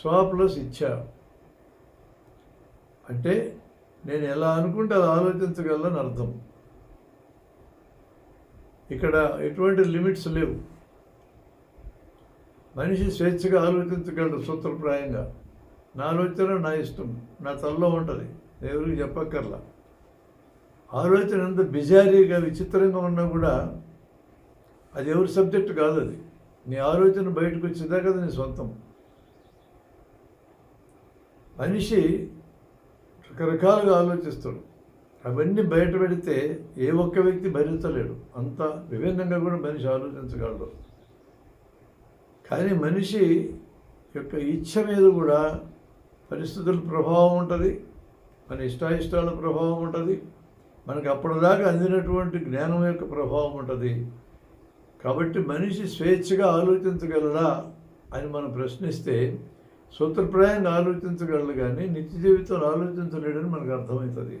స్వ ప్లస్ ఇచ్చా అంటే నేను ఎలా అనుకుంటే అది ఆలోచించగలను అర్థం. ఇక్కడ ఎటువంటి లిమిట్స్ లేవు. మనిషి స్వేచ్ఛగా ఆలోచించగలడు సూత్రప్రాయంగా. నా ఆలోచన నా ఇష్టం నా తలలో ఉంటుంది ఎవరికి చెప్పక్కర్లా. ఆలోచన ఎంత బిజారీగా విచిత్రంగా ఉన్నా కూడా అది ఎవరి సబ్జెక్ట్ కాదు అది. నీ ఆలోచన బయటకు వచ్చేదాకా అది నీ సొంతం. మనిషి రకరకాలుగా ఆలోచిస్తాడు. అవన్నీ బయట పెడితే ఏ ఒక్క వ్యక్తి భరించలేడు. అంత విభిన్నంగా కూడా మనిషి ఆలోచించగలడు. కానీ మనిషి యొక్క ఇచ్ఛ మీద కూడా పరిస్థితుల ప్రభావం ఉంటుంది. మన ఇష్టాయిష్టాల ప్రభావం ఉంటుంది. మనకు అప్పటిదాకా అందినటువంటి జ్ఞానం యొక్క ప్రభావం ఉంటుంది. కాబట్టి మనిషి స్వేచ్ఛగా ఆలోచించగలడా అని మనం ప్రశ్నిస్తే సూత్రప్రాయంగా ఆలోచించగలడు కానీ నిత్య జీవితంలో ఆలోచించలేడని మనకు అర్థమవుతుంది.